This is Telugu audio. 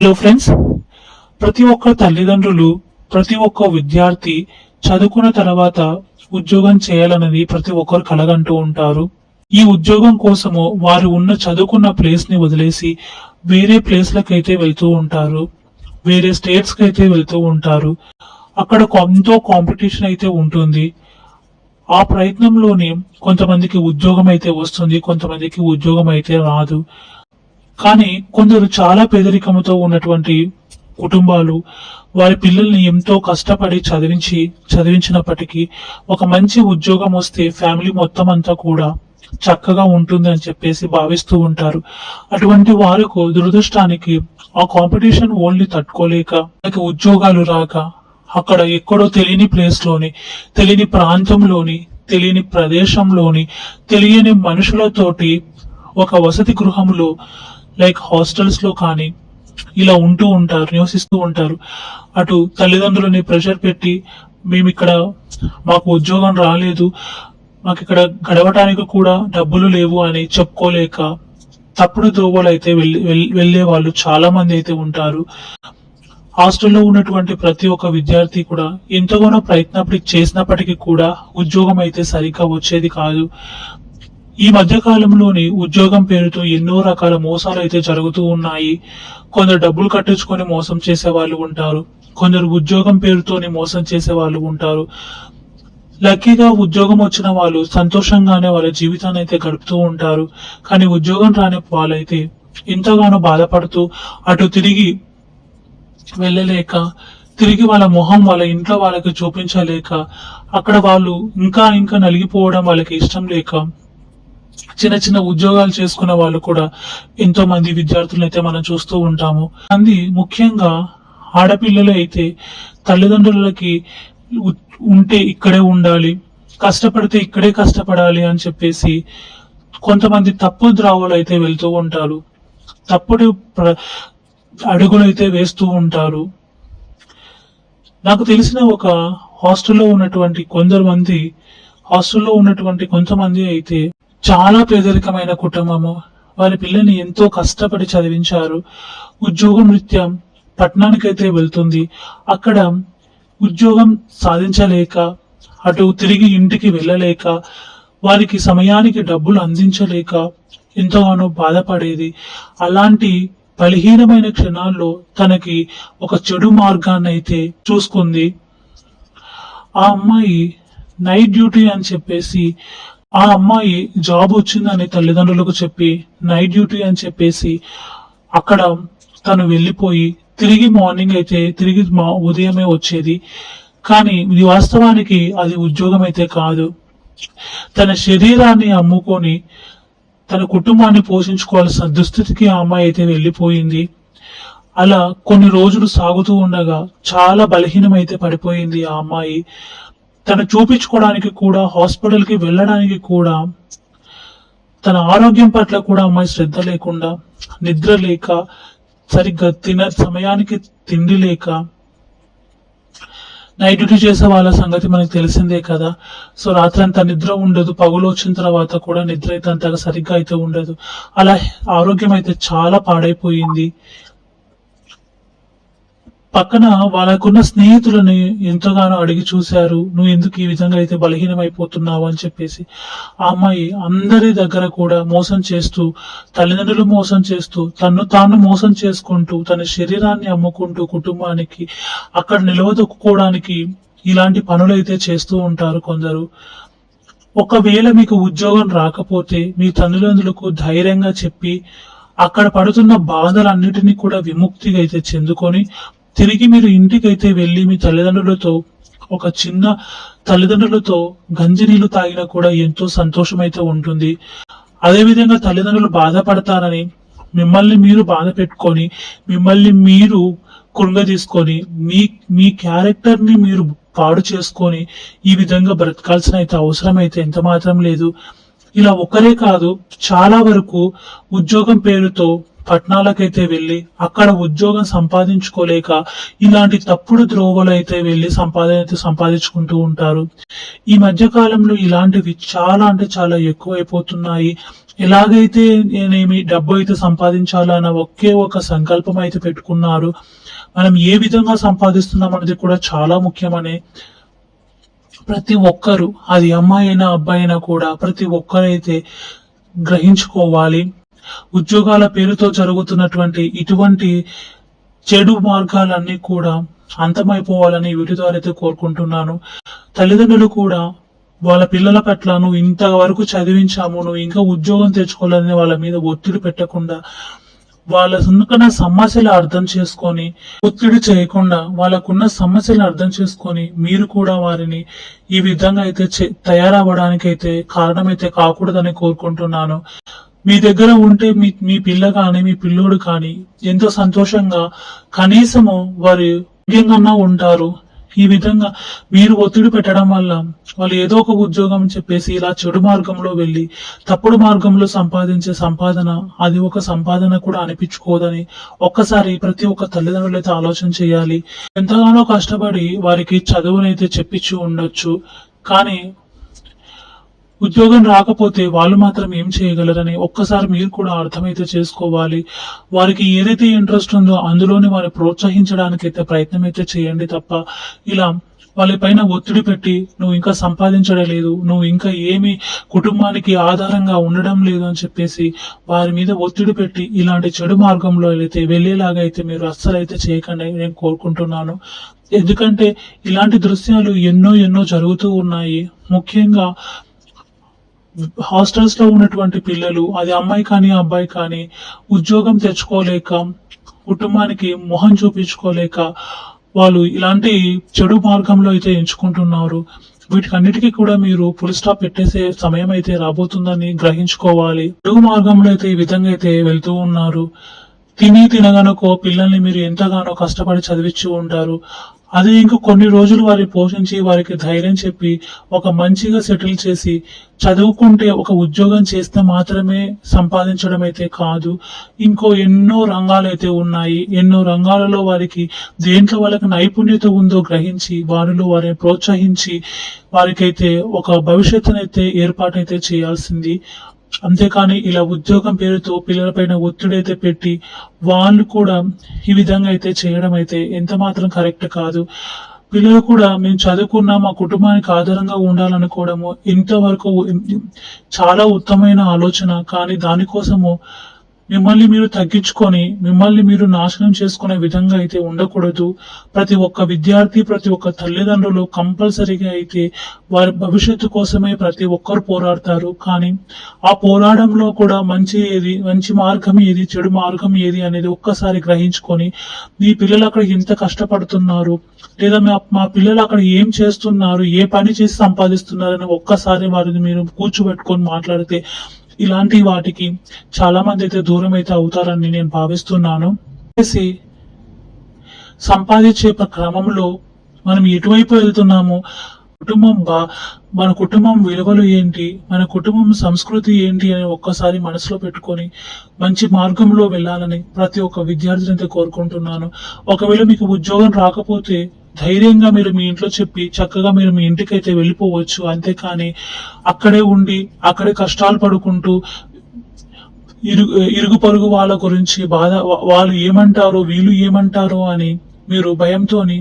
హలో ఫ్రెండ్స్ ప్రతి ఒక్క తల్లిదండ్రులు ప్రతి ఒక్క విద్యార్థి చదువుకున్న తర్వాత ఉద్యోగం చేయాలన్నది ప్రతి ఒక్కరు కలగంటూ ఉంటారు. ఈ ఉద్యోగం కోసము వారు ఉన్న చదువుకున్న ప్లేస్ని వదిలేసి వేరే ప్లేస్ లకైతే వెళ్తూ ఉంటారు. వేరే స్టేట్స్కి అయితే వెళ్తూ ఉంటారు. అక్కడ ఎంతో కాంపిటీషన్ అయితే ఉంటుంది. ఆ ప్రయత్నంలోనే కొంతమందికి ఉద్యోగం అయితే వస్తుంది కొంతమందికి ఉద్యోగం అయితే రాదు. కానీ కొందరు చాలా పేదరికముతో ఉన్నటువంటి కుటుంబాలు వారి పిల్లల్ని ఎంతో కష్టపడి చదివించి చదివించినప్పటికీ ఒక మంచి ఉద్యోగం వస్తే ఫ్యామిలీ మొత్తం అంతా కూడా చక్కగా ఉంటుంది అని చెప్పేసి భావిస్తూ ఉంటారు. అటువంటి వారికి దురదృష్టానికి ఆ కాంపిటీషన్ ఓన్లీ తట్టుకోలేక వాళ్ళకి ఉద్యోగాలు రాక అక్కడ ఎక్కడో తెలియని ప్లేస్లోని తెలియని ప్రాంతంలోని తెలియని ప్రదేశంలోని తెలియని మనుషులతోటి ఒక వసతి గృహంలో లైక్ హాస్టల్స్లో కానీ ఇలా ఉంటూ ఉంటారు నివసిస్తూ ఉంటారు. అటు తల్లిదండ్రులని ప్రెషర్ పెట్టి మేము ఇక్కడ మాకు ఉద్యోగం రాలేదు మాకు ఇక్కడ గడవటానికి కూడా డబ్బులు లేవు అని చెప్పుకోలేక తప్పుడు దోవలు అయితే వెళ్ళి వెళ్ళే వాళ్ళు చాలా మంది అయితే ఉంటారు. హాస్టల్లో ఉన్నటువంటి ప్రతి ఒక్క విద్యార్థి కూడా ఎంతగానో ప్రయత్నపడి చేసినప్పటికీ కూడా ఉద్యోగం అయితే సరిగ్గా వచ్చేది కాదు. ఈ మధ్యకాలంలోని ఉద్యోగం పేరుతో ఎన్నో రకాల మోసాలు అయితే జరుగుతూ ఉన్నాయి. కొందరు డబ్బులు కట్టించుకొని మోసం చేసే వాళ్ళు ఉంటారు. కొందరు ఉద్యోగం పేరుతోనే మోసం చేసే వాళ్ళు ఉంటారు. లక్కీగా ఉద్యోగం వచ్చిన వాళ్ళు సంతోషంగానే వాళ్ళ జీవితాన్ని అయితే గడుపుతూ ఉంటారు. కానీ ఉద్యోగం రాని వాళ్ళైతే ఎంతగానో బాధపడుతూ అటు తిరిగి వెళ్ళలేక తిరిగి వాళ్ళ మొహం వాళ్ళ ఇంట్లో వాళ్ళకి చూపించలేక అక్కడ వాళ్ళు ఇంకా ఇంకా నలిగిపోవడం వాళ్ళకి ఇష్టం లేక చిన్న చిన్న ఉద్యోగాలు చేసుకున్న వాళ్ళు కూడా ఎంతో మంది విద్యార్థులను అయితే మనం చూస్తూ ఉంటాము. మంది ముఖ్యంగా ఆడపిల్లలు అయితే తల్లిదండ్రులకి ఉంటే ఇక్కడే ఉండాలి కష్టపడితే ఇక్కడే కష్టపడాలి అని చెప్పేసి కొంతమంది తప్పు ద్రావులు అయితే వెళ్తూ ఉంటారు. తప్పుడు అడుగులు అయితే వేస్తూ ఉంటారు. నాకు తెలిసిన ఒక హాస్టల్లో ఉన్నటువంటి కొందరు మంది హాస్టల్లో ఉన్నటువంటి కొంతమంది అయితే చాలా పేదరికమైన కుటుంబము. వారి పిల్లని ఎంతో కష్టపడి చదివించారు. ఉద్యోగం నృత్యం పట్టణానికైతే వెళ్తుంది. అక్కడ ఉద్యోగం సాధించలేక అటు తిరిగి ఇంటికి వెళ్ళలేక వారికి సమయానికి డబ్బులు అందించలేక ఎంతగానో బాధపడేది. అలాంటి బలహీనమైన క్షణాల్లో తనకి ఒక చెడు మార్గాన్ని అయితే చూసుకుంది. ఆ అమ్మాయి నైట్ డ్యూటీ అని చెప్పేసి ఆ అమ్మాయి జాబ్ వచ్చిందని తల్లిదండ్రులకు చెప్పి నైట్ డ్యూటీ అని చెప్పేసి అక్కడ తను వెళ్ళిపోయి తిరిగి మార్నింగ్ అయితే తిరిగి మా ఉదయమే వచ్చేది. కానీ ఇది వాస్తవానికి అది ఉద్యోగం అయితే కాదు. తన శరీరాన్ని అమ్ముకొని తన కుటుంబాన్ని పోషించుకోవాల్సిన దుస్థితికి ఆ అమ్మాయి అయితే వెళ్ళిపోయింది. అలా కొన్ని రోజులు సాగుతూ ఉండగా చాలా బలహీనమైతే పడిపోయింది ఆ అమ్మాయి. తను చూపించుకోవడానికి కూడా హాస్పిటల్కి వెళ్ళడానికి కూడా తన ఆరోగ్యం పట్ల కూడా అమ్మాయి శ్రద్ధ లేకుండా నిద్ర లేక సరిగ్గా తిన సమయానికి తిండి లేక నైట్ డ్యూటీ చేసే వాళ్ళ సంగతి మనకు తెలిసిందే కదా. సో రాత్రి అంత నిద్ర ఉండదు పగులు వచ్చిన తర్వాత కూడా నిద్ర అయితే అంతగా సరిగ్గా అయితే ఉండదు. అలా ఆరోగ్యం అయితే చాలా పాడైపోయింది. పక్కన వాళ్ళకున్న స్నేహితులని ఎంతగానో అడిగి చూశారు. నువ్వు ఎందుకు ఈ విధంగా అయితే బలహీనమైపోతున్నావు? అని చెప్పేసి ఆ అమ్మాయి అందరి దగ్గర కూడా మోసం చేస్తూ తల్లిదండ్రులు మోసం చేస్తూ తను తాను మోసం చేసుకుంటూ తన శరీరాన్ని అమ్ముకుంటూ కుటుంబానికి అక్కడ నిలవదొక్కుకోవడానికి ఇలాంటి పనులు అయితే చేస్తూ ఉంటారు కొందరు. ఒకవేళ మీకు ఉద్యోగం రాకపోతే మీ తల్లిదండ్రులకు ధైర్యంగా చెప్పి అక్కడ పడుతున్న బాధలన్నిటినీ కూడా విముక్తిగా అయితే చెందుకొని తిరిగి మీరు ఇంటికైతే వెళ్ళి మీ తల్లిదండ్రులతో ఒక చిన్న తల్లిదండ్రులతో గంజి నీళ్ళు తాగినా కూడా ఎంతో సంతోషం అయితే ఉంటుంది. అదేవిధంగా తల్లిదండ్రులు బాధపడతారని మిమ్మల్ని మీరు బాధ పెట్టుకొని మిమ్మల్ని మీరు కృంగ తీసుకొని మీ మీ క్యారెక్టర్ని మీరు పాడు చేసుకొని ఈ విధంగా బ్రతకాల్సిన అయితే అవసరం అయితే ఎంత మాత్రం లేదు. ఇలా ఒకరే కాదు చాలా వరకు ఉద్యోగం పేరుతో పట్టణాలకైతే వెళ్ళి అక్కడ ఉద్యోగం సంపాదించుకోలేక ఇలాంటి తప్పుడు ద్రోవలు అయితే వెళ్ళి సంపాదన అయితే సంపాదించుకుంటూ ఉంటారు. ఈ మధ్య కాలంలో ఇలాంటివి చాలా అంటే చాలా ఎక్కువైపోతున్నాయి. ఎలాగైతే నేనేమి డబ్బు అయితే సంపాదించాలన్న ఒకే ఒక సంకల్పం అయితే పెట్టుకున్నారు. మనం ఏ విధంగా సంపాదిస్తున్నాం అనేది కూడా చాలా ముఖ్యమనే. ప్రతి ఒక్కరు అది అమ్మాయి అయినా అబ్బాయి అయినా కూడా ప్రతి ఒక్కరైతే గ్రహించుకోవాలి. ఉద్యోగాల పేరుతో జరుగుతున్నటువంటి ఇటువంటి చెడు మార్గాలన్నీ కూడా అంతమైపోవాలని వీటి ద్వారా అయితే కోరుకుంటున్నాను. తల్లిదండ్రులు కూడా వాళ్ళ పిల్లల పట్ల నువ్వు ఇంతవరకు చదివించాము నువ్వు ఇంకా ఉద్యోగం తెచ్చుకోవాలని వాళ్ళ మీద ఒత్తిడి పెట్టకుండా వాళ్ళ ఉన్న సమస్యలు అర్థం చేసుకొని ఒత్తిడి చేయకుండా వాళ్ళకున్న సమస్యలు అర్థం చేసుకొని మీరు కూడా వారిని ఈ విధంగా అయితే తయారవ్వడానికి అయితే కారణమైతే కాకూడదని కోరుకుంటున్నాను. మీ దగ్గర ఉంటే మీ మీ పిల్ల కానీ మీ పిల్లోడు కానీ ఎంతో సంతోషంగా కనీసము వారి ముఖ్యంగా ఉంటారు. ఈ విధంగా మీరు ఒత్తిడి పెట్టడం వల్ల వాళ్ళు ఏదో ఒక ఉద్యోగం చెప్పేసి ఇలా చెడు మార్గంలో వెళ్ళి తప్పుడు మార్గంలో సంపాదించే సంపాదన అది ఒక సంపాదన కూడా అనిపించుకోదని ఒక్కసారి ప్రతి ఒక్క తల్లిదండ్రులు అయితే ఆలోచన చేయాలి. ఎంతగానో కష్టపడి వారికి చదువునైతే చెప్పించి ఉండొచ్చు. కానీ ఉద్యోగం రాకపోతే వాళ్ళు మాత్రం ఏం చేయగలరని ఒక్కసారి మీరు కూడా అర్థమైతే చేసుకోవాలి. వారికి ఏదైతే ఇంట్రెస్ట్ ఉందో అందులోనే వారిని ప్రోత్సహించడానికి అయితే ప్రయత్నం అయితే చేయండి తప్ప ఇలా వాళ్ళ పైన ఒత్తిడి పెట్టి నువ్వు ఇంకా సంపాదించడం లేదు నువ్వు ఇంకా ఏమి కుటుంబానికి ఆధారంగా ఉండడం లేదు అని చెప్పేసి వారి మీద ఒత్తిడి పెట్టి ఇలాంటి చెడు మార్గంలో అయితే వెళ్ళేలాగా అయితే మీరు అస్సలు అయితే చేయకండి నేను కోరుకుంటున్నాను. ఎందుకంటే ఇలాంటి దృశ్యాలు ఎన్నో ఎన్నో జరుగుతూ ఉన్నాయి. ముఖ్యంగా హాస్టల్స్లో ఉన్నటువంటి పిల్లలు అది అమ్మాయి కానీ అబ్బాయి కానీ ఉద్యోగం తెచ్చుకోలేక కుటుంబానికి మొహం చూపించుకోలేక వాళ్ళు ఇలాంటి చెడు మార్గంలో అయితే ఎంచుకుంటున్నారు. వీటికన్నిటికీ కూడా మీరు పులి స్టాప్ పెట్టేసే సమయం అయితే రాబోతుందని గ్రహించుకోవాలి. చెడు మార్గంలో అయితే ఈ విధంగా అయితే వెళ్తూ ఉన్నారు. తిని తినగనుకో పిల్లల్ని మీరు ఎంతగానో కష్టపడి చదివించి ఉంటారు. అది ఇంక కొన్ని రోజులు వారి పోషించి వారికి ధైర్యం చెప్పి ఒక మంచిగా సెటిల్ చేసి చదువుకుంటే ఒక ఉద్యోగం చేస్తే మాత్రమే సంపాదించడం అయితే కాదు. ఇంకో ఎన్నో రంగాలు అయితే ఉన్నాయి. ఎన్నో రంగాలలో వారికి దేంట్లో వాళ్ళకి నైపుణ్యత ఉందో గ్రహించి వారిలో వారిని ప్రోత్సహించి వారికైతే ఒక భవిష్యత్తునైతే ఏర్పాటైతే చేయాల్సింది. అంతేకాని ఇలా ఉద్యోగం పేరుతో పిల్లలపైన ఒత్తిడి అయితే పెట్టి వాళ్ళు కూడా ఈ విధంగా అయితే చేయడం అయితే ఎంత మాత్రం కరెక్ట్ కాదు. పిల్లలు కూడా మేము చదువుకున్నా మా కుటుంబానికి ఆధారంగా ఉండాలనుకోవడము ఇంతవరకు చాలా ఉత్తమైన ఆలోచన. కానీ దానికోసము మిమ్మల్ని మీరు తగ్గించుకొని మిమ్మల్ని మీరు నాశనం చేసుకునే విధంగా అయితే ఉండకూడదు. ప్రతి ఒక్క విద్యార్థి ప్రతి ఒక్క తల్లిదండ్రులు కంపల్సరీగా అయితే వారి భవిష్యత్తు కోసమే ప్రతి ఒక్కరు పోరాడతారు. కానీ ఆ పోరాడంలో కూడా మంచి ఏది మంచి మార్గం ఏది చెడు మార్గం ఏది అనేది ఒక్కసారి గ్రహించుకొని మీ పిల్లలు అక్కడ ఎంత కష్టపడుతున్నారు లేదా మా మా పిల్లలు అక్కడ ఏం చేస్తున్నారు ఏ పని చేసి సంపాదిస్తున్నారని ఒక్కసారి వారిని మీరు కూర్చోబెట్టుకొని మాట్లాడితే ఇలాంటి వాటికి చాలా మంది అయితే దూరం అయితే అవుతారని నేను భావిస్తున్నాను. చేసి సంపాదించే క్రమంలో మనం ఎటువైపు వెళ్తున్నాము కుటుంబం బా మన కుటుంబం విలువలు ఏంటి మన కుటుంబం సంస్కృతి ఏంటి అని ఒక్కసారి మనసులో పెట్టుకొని మంచి మార్గంలో వెళ్ళాలని ప్రతి ఒక్క విద్యార్థిని అయితే కోరుకుంటున్నాను. ఒకవేళ మీకు ఉద్యోగం రాకపోతే ధైర్యంగా మీరు మీ ఇంట్లో చెప్పి చక్కగా మీరు మీ ఇంటికైతే వెళ్ళిపోవచ్చు. అంతేకాని అక్కడే ఉండి అక్కడే కష్టాలు పడుకుంటూ ఇరుగు ఇరుగు పొరుగు వాళ్ళ గురించి బాధ వాళ్ళు ఏమంటారో వీళ్ళు ఏమంటారో అని మీరు భయంతోని